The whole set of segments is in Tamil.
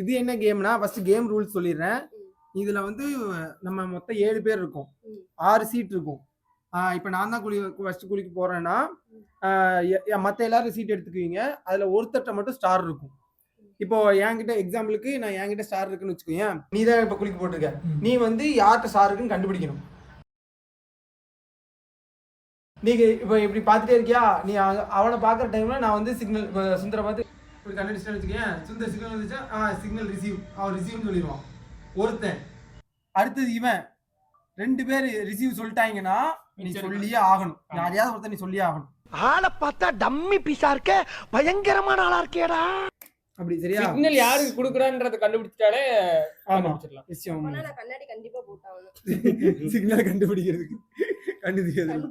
இது என்ன கேம்னா ஃபர்ஸ்ட் கேம் ரூல்ஸ் சொல்லிடுறேன். இதுல வந்து நம்ம மொத்தம் ஏழு பேர் இருக்கோம். ஆறு சீட் இருக்கும். இப்ப நான் தான் குளி ஃபர்ஸ்ட் குளிக்க போறேன்னா மத்த எல்லாரும் சீட் எடுத்துக்குவீங்க. அதுல ஒருத்தட்ட மட்டும் ஸ்டார் இருக்கும். இப்போ என்கிட்ட எக்ஸாம்பிளுக்கு நான் என்கிட்ட ஸ்டார் இருக்குன்னு வச்சுக்கோங்க நீ தான் இப்ப குளிக்க போட்டிருக்க. நீ வந்து யார்கிட்ட ஸ்டார் இருக்குன்னு கண்டுபிடிக்கணும். நீங்க இப்போ இப்படி பார்த்துட்டே இருக்கியா? நீ அவனை பார்க்குற டைம்ல நான் வந்து சிக்னல் சுந்தர பார்த்து இப்படி கண்டுபிடிச்சிட்டேன்னு வச்சுக்கேன் சுந்தர் சிக்னல் வந்துச்சா? ஆ சிக்னல் ரிசீவ் அவன் ரிசீவ்னு சொல்லிடுவான். ஒருத்தன். அடுத்தது இவன். ரெண்டு பேர் ரிசீவ் சொல்லிட்டாங்கன்னா நீ சொல்லியே ஆகணும். யாரையாவது ஒருத்தன் நீ சொல்லியே ஆகணும். ஆளை பார்த்தா டம்மி பீஸா இருக்க. பயங்கரமான ஆளா இருக்கேடா. அப்படி சரியா? சிக்னல் யாருக்கு குடுக்குறான்றத கண்டுபிடிச்சிட்டாலே ஆமா. விஷயம் கண்ணாடி கண்டிப்பா போட்டாகணும். சிக்னல் கண்டுபிடிக்கிறதுக்கு. கண்டுபிடிக்கிறது.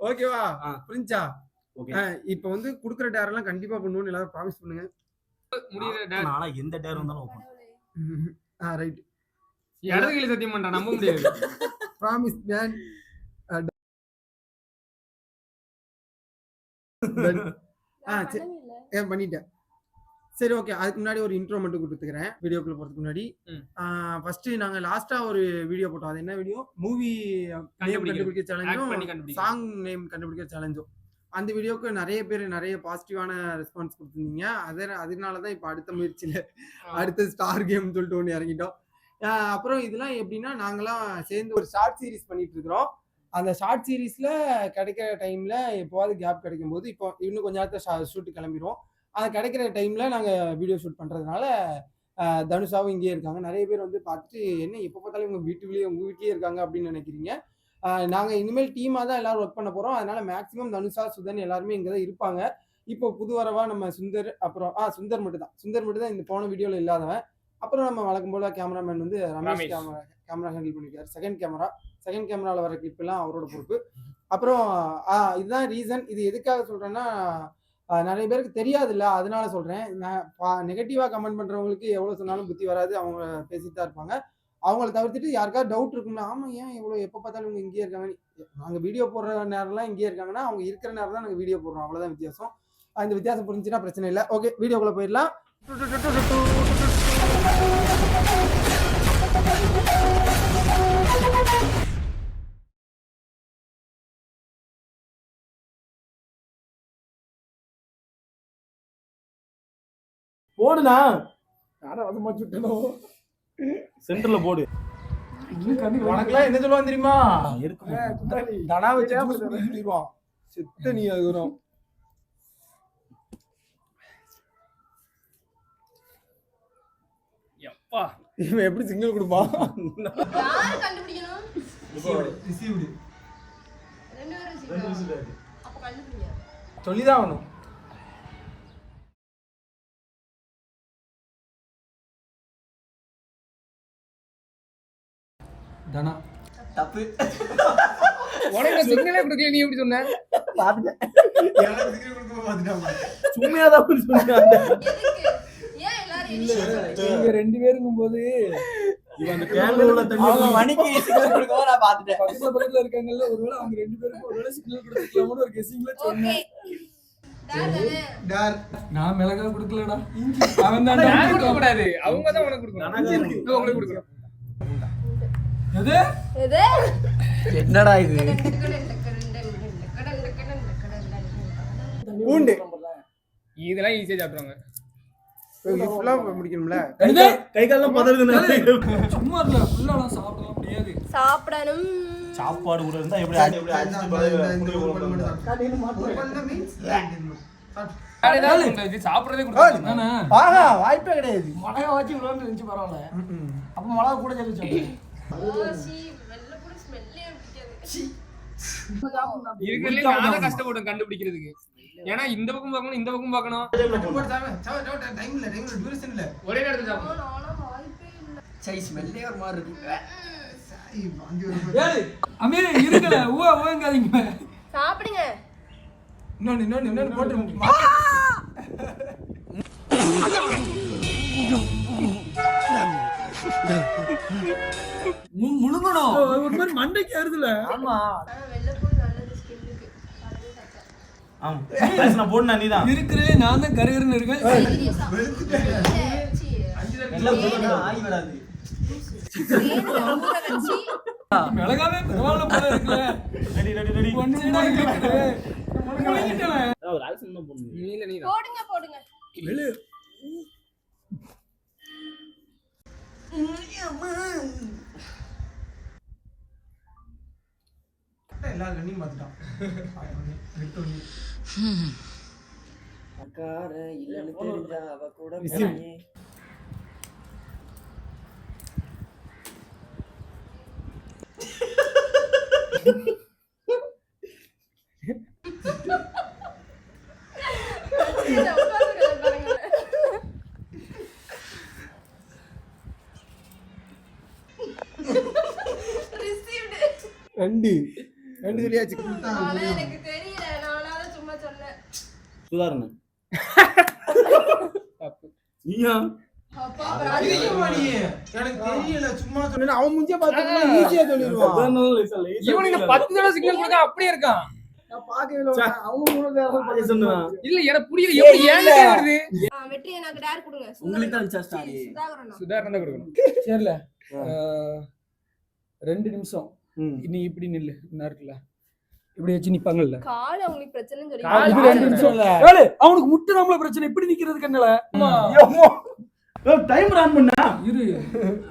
ஓகேவா ஆ. புரிஞ்சா? இப்போ வந்து குடுக்குற டேர் எல்லாம் கண்டிப்பா பண்ணுவோம்னு எல்லாரும் ப்ராமிஸ் பண்ணுங்க. டேர் நானா எந்த டேர் வந்தாலும் ஓப்பன் கடவுளே. ஆ ரைட் இடது கையில சத்தியம் பண்றான் நம்ப முடியாது. ப்ராமிஸ் மேன் ஆ, சரி. ஏன் பண்ணிட்டேன். சரி ஓகே அதுக்கு முன்னாடி ஒரு இன்ட்ரோ மட்டும் கொடுத்துக்கிறேன். வீடியோக்குள்ள போறதுக்கு முன்னாடி. ஃபர்ஸ்ட் நாங்க லாஸ்டா ஒரு வீடியோ போட்டோம். அது என்ன வீடியோ மூவி நேம் கண்டுபிடிக்கிறது. கண்டுபிடிக்க Act சேலஞ்சும். சாங் நேம் கண்டுபிடிக்க சேலஞ்சும் அந்த வீடியோக்கு நிறைய பேர் நிறைய பாசிட்டிவான ரெஸ்பான்ஸ் கொடுத்துருந்தீங்க. அதே அதனால தான் இப்போ அடுத்த முயற்சியில் அடுத்த ஸ்டார் கேம் சொல்லிட்டு ஒன்று இறங்கிட்டோம். அப்புறம் இதெல்லாம் எப்படின்னா நாங்களாம் சேர்ந்து ஒரு ஷார்ட் சீரிஸ் பண்ணிட்டு இருக்கிறோம். அந்த ஷார்ட் சீரிஸ்ல கிடைக்கிற டைம்ல எப்போவாது கேப் கிடைக்கும் போது இப்போ இன்னும் கொஞ்ச நேரத்தில் ஷூட்டு கிளம்பிடுவோம் அது கிடைக்கிற டைம்ல நாங்க வீடியோ ஷூட் பண்றதுனால ஆஹ் தனுஷாவும் இங்கேயே இருக்காங்க. நிறைய பேர் வந்து பார்த்துட்டு என்ன எப்போ பார்த்தாலும் உங்க வீட்டுக்குள்ளேயே உங்க வீட்லயே இருக்காங்க அப்படின்னு நினைக்கிறீங்க. ஆஹ் நாங்க இனிமேல் டீமா தான் எல்லாரும் ஒர்க் பண்ண போறோம். அதனால மேக்ஸிமம் தனுஷா சுதன் எல்லாருமே இங்க தான் இருப்பாங்க. இப்போ புது வரவா நம்ம சுந்தர் அப்புறம் ஆ சுந்தர் மட்டும் தான் சுந்தர் மட்டும் தான் இந்த போன வீடியோல இல்லாதவன். அப்புறம் நம்ம வழக்கம் போல கேமராமேன் வந்து ரமேஷ். கேமரா கேமரா ஹேண்டில் பண்ணிருக்காரு. செகண்ட் கேமரா செகண்ட் கேமரால வர கிளிப் எல்லாம் அவரோட பொறுப்பு. அப்புறம் இதுதான் ரீசன் இது எதுக்காக சொல்றேன்னா ஆ, நிறைய பேருக்கு தெரியாது இல்ல அதனால சொல்றேன். நான் நெகட்டிவா கமெண்ட் பண்றவங்களுக்கு எவ்வளவு சொன்னாலும் புத்தி வராது. அவங்க பேசிட்டு தான் இருப்பாங்க. அவங்கள தவிர்த்துட்டு யாருக்காவது டவுட் இருக்கும்ல ஆமா ஏன் இவ்வளவு எப்ப பார்த்தாலும் இவங்க இங்கேயே இருக்காங்க? நாங்கள் வீடியோ போடுற நேரம்லாம் இங்கேயே இருக்காங்கன்னா அவங்க இருக்கிற நேரம் தான் நாங்கள் வீடியோ போடுறோம். அவ்வளவுதான் வித்தியாசம். அந்த இந்த வித்தியாசம் புரிஞ்சுன்னா பிரச்சனை இல்லை. ஓகே வீடியோக்குள்ள போயிடலாம். போடுண்ணா. யாரும் வசமா சுட்டணும். சென்டர்ல போடு. உனக்கெல்லாம் என்ன சொல்லுவான் தெரியுமா? இருக்கு. தனா வச்சு செத்த நீ அது வரும் எப்பா? இவன் எப்படி சிங்கிள் கொடுப்பான் யாரு கண்டுபிடிக்கணும்? தனா? தப்பு. உனக்கு சிக்னலே கொடுக்கல நீ எப்படி சொன்ன? சும்மையா தான் சொன்னாங்க இவங்க ரெண்டு பேருங்கும் போது இவன் அந்த கேன்ல உள்ள தண்ணி மணிக்கு சிக்னல் கொடுக்கவும் நான் பாத்துட்டேன் பக்கத்துல பக்கத்துல இருக்காங்கல்ல ஒருவேளை அவங்க ரெண்டு பேருக்கும் ஒருவேளை சிக்னல் கொடுத்துக்கலாம்னு ஒரு கெஸிங்ல சொன்னேன். தானே? நான் மிளகா கொடுக்கலடா. அவன் தான் கூடாது. அவங்க தான் உனக்கு கொடுக்கணும். உங்களுக்கு கொடுக்கணும் எது எது என்னடா இது பூண்டு இதெல்லாம் ஈஸியா சாப்பிடுவாங்க முடிக்கணும்ல எது? கை காலெல்லாம் பதறுதுன்னு சும்மா இல்ல ஃபுல்லாலாம் சாப்பிடலாம் முடியாது சாப்பிடணும் சாப்பாடு கூட இருந்தா எப்படி சாப்பிடுறதே கொடுக்க நானே ஆஹா வாய்ப்பே கிடையாது மிளகா வச்சு இவ்வளோன்னு இருந்துச்சு பரவாயில்ல அப்ப மிளகா கூட சேர்த்து இருக்கிறதுலே கஷ்டப்படும் கண்டுபிடிக்கிறதுக்கு. ஏன்னா இந்த பக்கம் பார்க்கணும் இந்த பக்கம் பார்க்கணும். டைம் இல்லை டைம் இல்லை டியூரேஷன் இல்லை. ஒரே நேரத்தில் ஸ்மெல்லே ஒரு மாதிரி இருக்கு. ஏய் அமீர் இருக்கல ஊ ஊங்காதீங்க சாப்பிடுங்க. இன்னொன்று இன்னொன்று போட்டு முழுங்கணும். ஒரு மாதிரி மண்டைக்கு ஏறுதுல. ஆமா. நான் போடுனா நீதான். இருக்கிறதே நான் தான் கருகருன்னு இருக்கேன். மிளகாவே பரவாயில்ல போல இருக்குல்ல. Ready ready ready. ஒன் சைடா இருக்குது? எல்லா ரன்னிங் பார்த்துட்டான். அக்கார இல்லன்னு தெரிஞ்சா அவ கூட ரெண்டு. ரெண்டு சொல்லியாச்சு. எனக்கு தெரியல. நானால சும்மா சொன்னேன் நீயா? சொன்னேன் அவன் முஞ்சே பார்த்து ஈஸியா சொல்லிடுவான். இவனுக்கு பத்து தடவை சிக்னல் கொடுக்க அப்படியே இருக்கான். நான் இல்லை. எனக்கு புரியல. எப்படி ஏன் வருது? வெற்றி எனக்கு டேர் கொடுங்க. உங்களுக்கு தான் இருந்துச்சா ஸ்டார் சுதாகரன் தான். சுதாரணம் தான் கொடுக்கணும். சரில ரெண்டு நிமிஷம். நீ இப்படி நில்லு என்ன இருக்குல்ல இப்படி வச்சு நிப்பாங்கல்ல? கால் அவங்களுக்கு பிரச்சனைன்னு சொல்லி கால் இது ரெண்டு நிமிஷம். ஏழு, அவனுக்கு முட்டை நம்மள பிரச்சனை இப்படி நிக்கிறது கண்ணல. டைம் ரன் பண்ணா. இரு.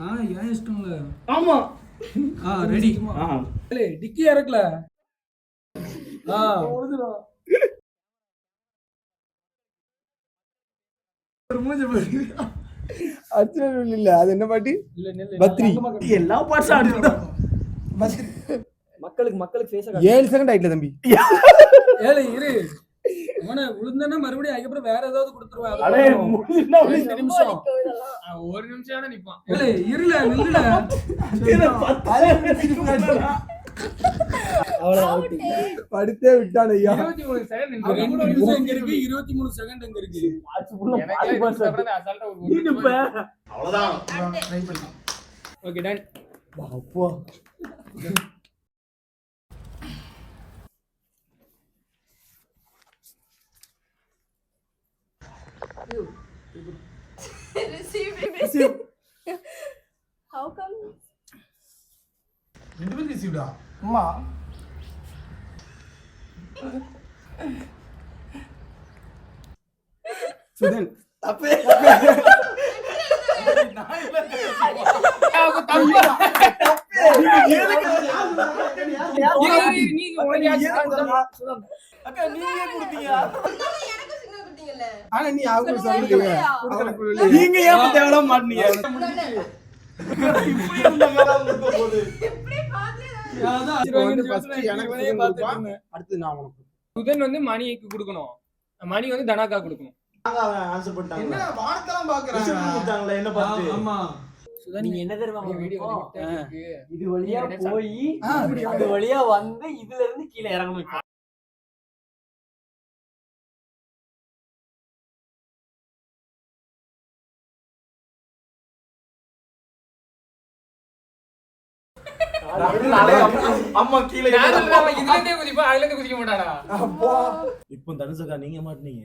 ஆ ஏன் இஷ்டம்ல? ஆமா. ஆ ரெடி ஏலே டிக்கி இறக்கல. ஆ. ஒரு மூஞ்சி பாரு. அர்ச்சனை இல்ல. அது என்ன பாட்டு? இல்ல பத்ரி. எல்லா பாட்ஸும் ஆடுறா மக்களுக்கு மக்களுக்கு ஃபேஸ ஏழு செகண்ட் ஆயிட்டல தம்பி. ஏலே இரு. அவனை விழுந்தனா மறுபடியும் அதுக்கப்புறம் வேற ஏதாவது கொடுத்துருவேன் நிமிஷம். ஒரு நிமிஷம் ஆனா நிப்பான். ஏலே இருல நில்லுல. படுத்தே விட்டான் ஐயா இருபத்தி மூணு செகண்ட் எங்க இருக்கு. இருபத்தி மூணு செகண்ட் எங்க இருக்கு. அவ்வளவுதான் ட்ரை பண்ணலாம் ஓகே டன் அப்போ Receive. Receive. How come? Individual received. Ma. Sudhan തപ്പേ തപ്പേ ഞാൻ ഇല്ല ஆனா நீ அவங்க சொல்லுங்க, நீங்க ஏன் தேவல மாட்டீங்க பார்த்து வந்து சுதன் அடுத்து நான் உனக்கு சுதன் வந்து மணிக்கு கொடுக்கணும் மணி வந்து தனாக்கா கொடுக்கணும் ஆன்சர் பண்ணிட்டாங்க என்ன பாக்குறாங்க என்ன பார்த்து ஆமா நீங்க என்ன தெரியுமா இது வழியா போய் அது வழியா வந்து இதுல இருந்து கீழே இறங்கணும். இப்போ. தனுஷக்கா நீங்க மாட்டீங்க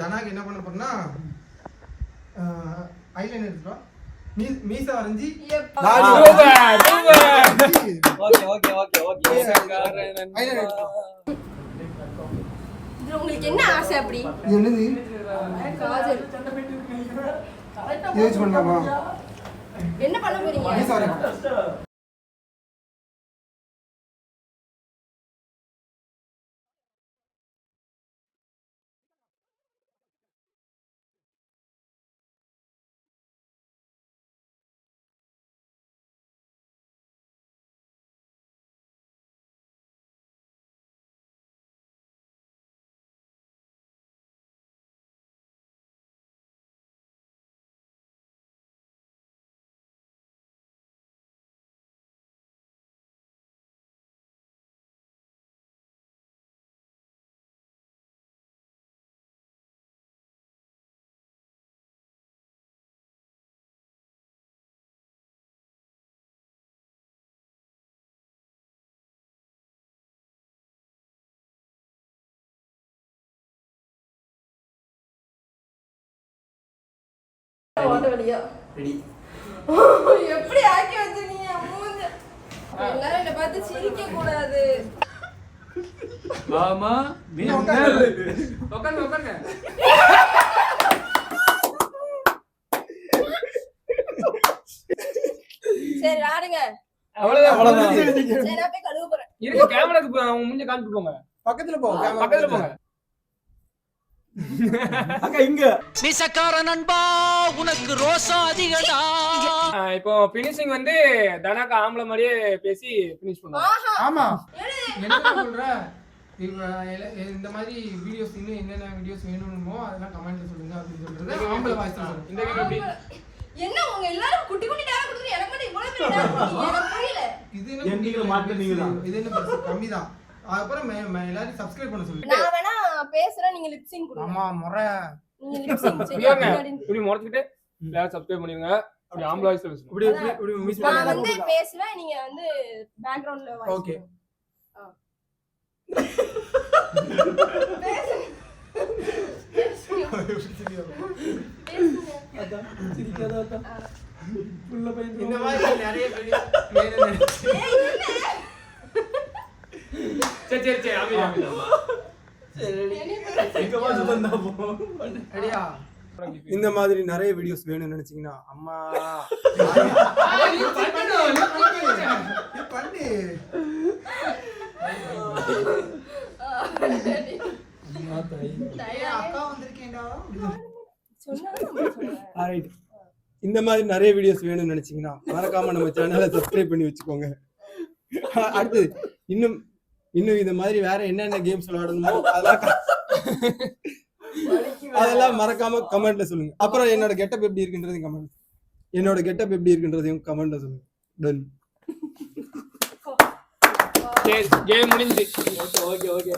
தனாக்கு என்ன பண்ண போறேன்னா ஐலைன் எடுத்துட்டோம் மீச வரைஞ்சி. ஓகே ஓகே ஓகே உங்களுக்கு என்ன ஆசை அப்படி? என்னது? காஜல். பண்ணலாமா? என்ன பண்ண போறீங்க? எப்படி ஆக்கி வச்சிருக்கீங்க மூஞ்ச எல்லாரும் என்ன பார்த்து சிரிக்க கூடாது ஆமா உட்காருங்க உட்காருங்க. சரி ஆடுங்க. அவ்வளவுதான். அவ்வளவுதான். சரி நான் போய் கழுவ போறேன். இருங்க கேமராக்கு போ- அவங்க மூஞ்ச காமிட்டு போங்க பக்கத்துல போ camera பக்கத்துல. போங்க. இங்க. மிசக்கார நண்பா உனக்கு ரோசம் அதிகடா. இப்போ பினிஷிங் வந்து தனாக்கா ஆம்பளை மாதிரியே பேசி பினிஷ் பண்ணுவாங்க ஆமா. என்ன சொல்ற? இந்த மாதிரி வீடியோஸ் இன்னும் என்னென்ன வீடியோஸ் வேணுமோ அதெல்லாம் கமெண்ட்ல சொல்லுங்க அப்படின்னு சொல்றது ஆம்பளை வாய்ஸ் இந்த என்ன உங்க எல்லாரும் குட்டி குட்டி டேரா கொடுத்துட்டு எனக்கு மட்டும் இவ்வளவு பெரிய டேரா கொடுத்தீங்க எனக்கு புரியல. இது என் என்ன நீங்க மாட்டு நீங்க தான். இது என்ன? கம்மிதான். அப்புறம் எல்லாரும் சப்ஸ்கிரைப் பண்ண சொல்லுங்க. நான் வேணா பேசுறேன் நீங்க லிப்சிங் கொடுங்க. ஆமா முறை. நீங்க லிப்சிங். சரியா? இப்படி முறைச்சிக்கிட்டு எல்லாரும் சப்ஸ்கிரைப் பண்ணிருங்க அப்படி ஆம்பளை வாய்ஸ் பேசணும். இப்படி இப்படி இப்படி மிஸ் நான் பண்ணாத. வந்து பேசுவேன் நீங்க வந்து பேக்ரவுண்ட்ல வாய்ஸ் Okay. இந்த மாதிரி நிறைய சரி சரி சரி. இந்த மாதிரி நிறைய வீடியோஸ் வேணும்னு நினைச்சீங்கன்னா அம்மா. இந்த மாதிரி நிறைய வீடியோஸ் வேணும்னு நினைச்சீங்கன்னா மறக்காம நம்ம சேனலை சப்ஸ்கிரைப் பண்ணி வச்சுக்கோங்க. அடுத்து இன்னும் இன்னும் இந்த மாதிரி வேற என்னென்ன கேம்ஸ் விளையாடணுமோ அதெல்லாம் அதெல்லாம் மறக்காம கமெண்ட்ல சொல்லுங்க. அப்புறம் என்னோட கெட்டப் எப்படி இருக்குன்றதையும் கமெண்ட் என்னோட கெட்டப் எப்படி இருக்குன்றதையும் கமெண்ட்ல சொல்லுங்க. டன் கேம் முடிஞ்சு ஓகே ஓகே ஓகே